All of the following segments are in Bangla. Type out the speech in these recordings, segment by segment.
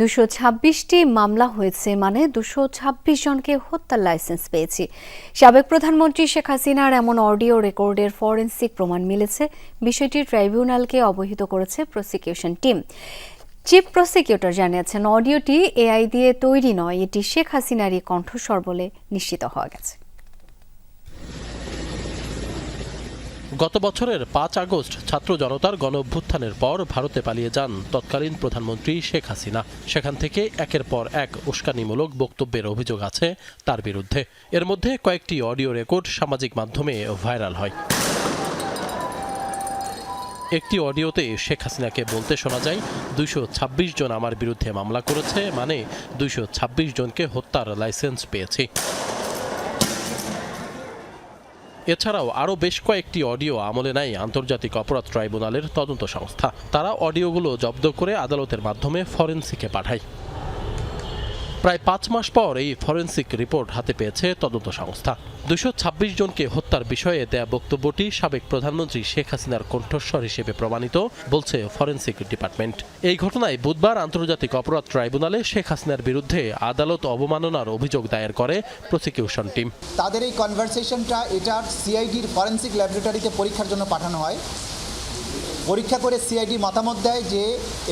দুশো ছাব্বিশটি মামলা হয়েছে মানে দুশো ছাব্বিশ জনকে হত্যার লাইসেন্স পেয়েছি। সাবেক প্রধানমন্ত্রী শেখ হাসিনার এমন অডিও রেকর্ডের ফরেন্সিক প্রমাণ মিলেছে। বিষয়টি ট্রাইব্যুনালকে অবহিত করেছে প্রসিকিউশন টিম। চিফ প্রসিকিউটর জানিয়েছেন, অডিওটি এআই দিয়ে তৈরি নয়, এটি শেখ হাসিনারই কণ্ঠস্বর বলে নিশ্চিত হওয়া গেছে। গত বছরের পাঁচ আগস্ট ছাত্র জনতার গণ অভ্যুত্থানের পর ভারতে পালিয়ে যান তৎকালীন প্রধানমন্ত্রী শেখ হাসিনা। সেখান থেকে একের পর এক উস্কানিমূলক বক্তব্যের অভিযোগ আছে তার বিরুদ্ধে। এর মধ্যে কয়েকটি অডিও রেকর্ড সামাজিক মাধ্যমে ভাইরাল হয়। একটি অডিওতে শেখ হাসিনাকে বলতে শোনা যায়, দুইশো ছাব্বিশ জন আমার বিরুদ্ধে মামলা করেছে মানে দুইশো ছাব্বিশ জনকে হত্যার লাইসেন্স পেয়েছি। এছাড়াও আরও বেশ কয়েকটি অডিও আমলে নেয় আন্তর্জাতিক অপরাধ ট্রাইব্যুনালের তদন্ত সংস্থা। তারা অডিওগুলো জব্দ করে আদালতের মাধ্যমে ফরেন্সিকে পাঠায়। প্রায় পাঁচ মাস পর এই ফরেন্সিক রিপোর্ট হাতে পেয়েছে তদন্ত সংস্থা। দুশো ছাব্বিশ জনকে হত্যার বিষয়ে দেয়া বক্তব্যটি সাবেক প্রধানমন্ত্রী শেখ হাসিনার কণ্ঠস্বর হিসেবে প্রমাণিত, বলছে ফরেন্সিক ডিপার্টমেন্ট। এই ঘটনায় বুধবার আন্তর্জাতিক অপরাধ ট্রাইব্যুনালে শেখ হাসিনার বিরুদ্ধে আদালত অবমাননার অভিযোগ দায়ের করে প্রসিকিউশন টিম। তাদের এই কনভারসেশনটা এটা সিআইডির ফরেন্সিক ল্যাবরেটরিতে পরীক্ষার জন্য পাঠানো হয়। পরীক্ষা করে সিআইডি মতামত দেয় যে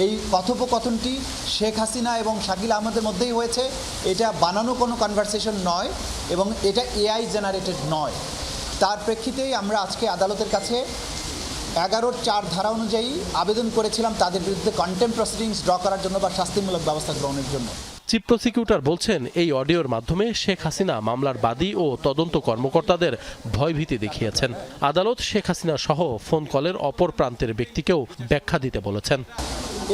এই কথোপকথনটি শেখ হাসিনা এবং শাকিল আহমদের মধ্যেই হয়েছে। এটা বানানো কোনো কনভারসেশন নয় এবং এটা এআই জেনারেটেড নয়। তার প্রেক্ষিতেই আমরা আজকে আদালতের কাছে এগারোর চার ধারা অনুযায়ী আবেদন করেছিলাম তাদের বিরুদ্ধে কন্টেম্প প্রসিডিংস ড্র করার জন্য বা শাস্তিমূলক ব্যবস্থা গ্রহণের জন্য। চিফ প্রসিকিউটর বলছেন, এই অডিওর মাধ্যমে শেখ হাসিনা মামলার বাদী ও তদন্ত কর্মকর্তাদের ভয়ভীতি দেখিয়েছেন। আদালত শেখ হাসিনা সহ ফোন কলের অপর প্রান্তের ব্যক্তিকেও ব্যাখ্যা দিতে বলেছেন।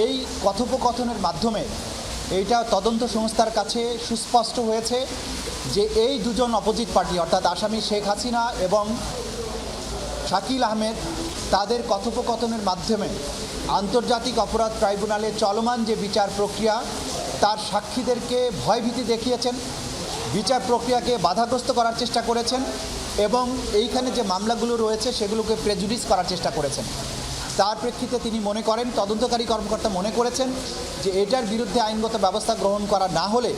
এই কথোপকথনের মাধ্যমে এইটা তদন্ত সংস্থার কাছে সুস্পষ্ট হয়েছে যে এই দুজন অপোজিট পার্টি, অর্থাৎ আসামি শেখ হাসিনা এবং শাকিল আহমেদ, তাদের কথোপকথনের মাধ্যমে আন্তর্জাতিক অপরাধ ট্রাইব্যুনালে চলমান যে বিচার প্রক্রিয়া তার সাক্ষীদেরকে ভয়ভীতি দেখিয়েছেন, বিচার প্রক্রিয়াকে বাধাগ্রস্ত করার চেষ্টা করেছেন এবং এইখানে যে মামলাগুলো রয়েছে সেগুলোকে প্রেজুডিস করার চেষ্টা করেছেন। তার প্রেক্ষিতে তিনি মনে করেন, তদন্তকারী কর্মকর্তা মনে করেছেন যে এটার বিরুদ্ধে আইনগত ব্যবস্থা গ্রহণ করা না হলে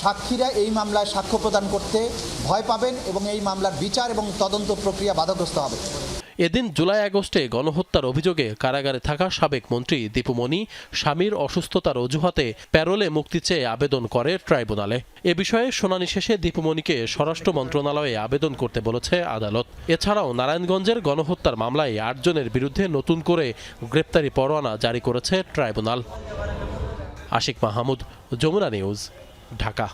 সাক্ষীরা এই মামলায় সাক্ষ্য প্রদান করতে ভয় পাবেন এবং এই মামলার বিচার এবং তদন্ত প্রক্রিয়া বাধাগ্রস্ত হবে। এদিন জুলাই আগস্টে গণহত্যার অভিযোগে কারাগারে থাকা সাবেক মন্ত্রী দীপুমণি স্বামীর অসুস্থতার অজুহাতে প্যারোলে মুক্তি চেয়ে আবেদন করে ট্রাইব্যুনালে। এ বিষয়ে শুনানি শেষে দীপুমণিকে স্বরাষ্ট্র মন্ত্রণালয়ে আবেদন করতে বলেছে আদালত। এছাড়াও নারায়ণগঞ্জের গণহত্যার মামলায় আটজনের বিরুদ্ধে নতুন করে গ্রেপ্তারি পরোয়ানা জারি করেছে ট্রাইব্যুনাল। আশিক মাহমুদ, যমুনা নিউজ, ঢাকা।